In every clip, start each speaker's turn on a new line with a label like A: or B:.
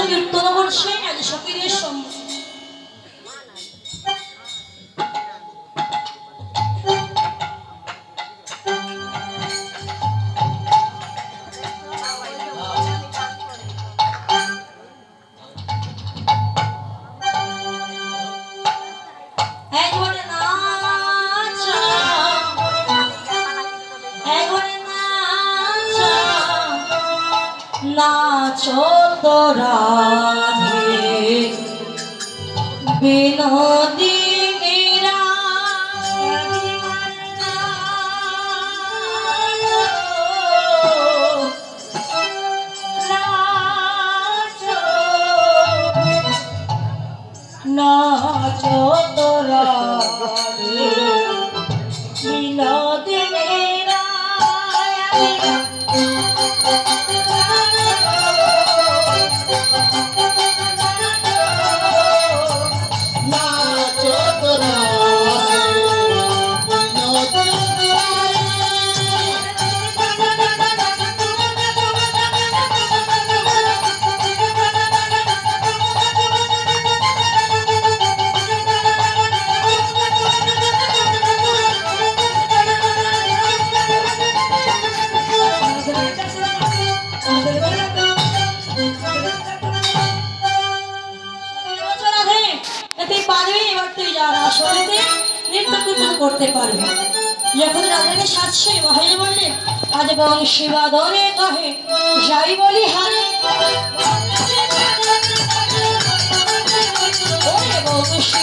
A: কীর্তন করছে আজ সখীদের সম্মুখে একবারে নাচ একবারে নাচ নাচ তোরা বিনোদিনীরা যা আসলেতে নৃত্য কীর্তন করতে পারবে। যখন রাজাকে সাজছে মহাজন বললে, আজ বংশী বাদরে কহে, যাই বলি হারে। এবং বংশী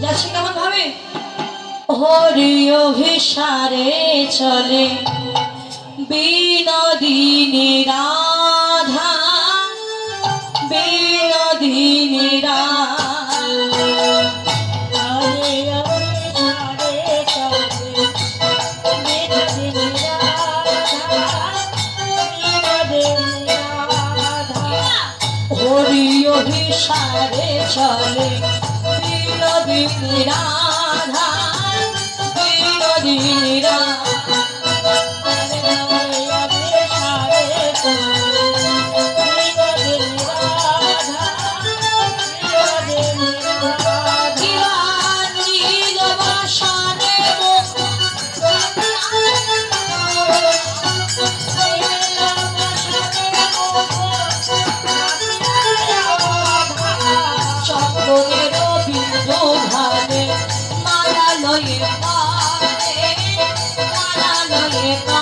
A: যাচ্ছে কেমন ভাবে? হরি অভিসারে চলে। বিনোদিনী রাধা অভিসারে চলে বিনোদিনী মালা লয়ে পারে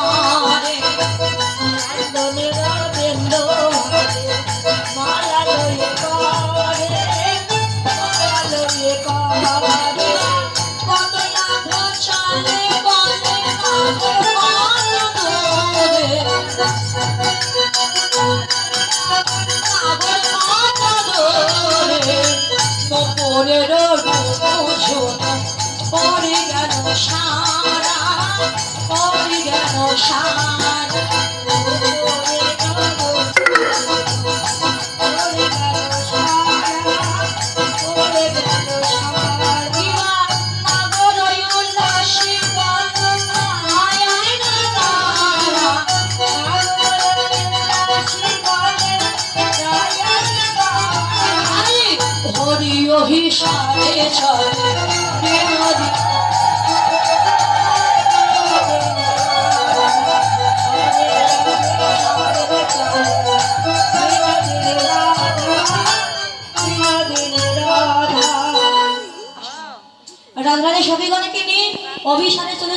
A: সকলে সখীগণকে নিয়ে অভিসারে চলে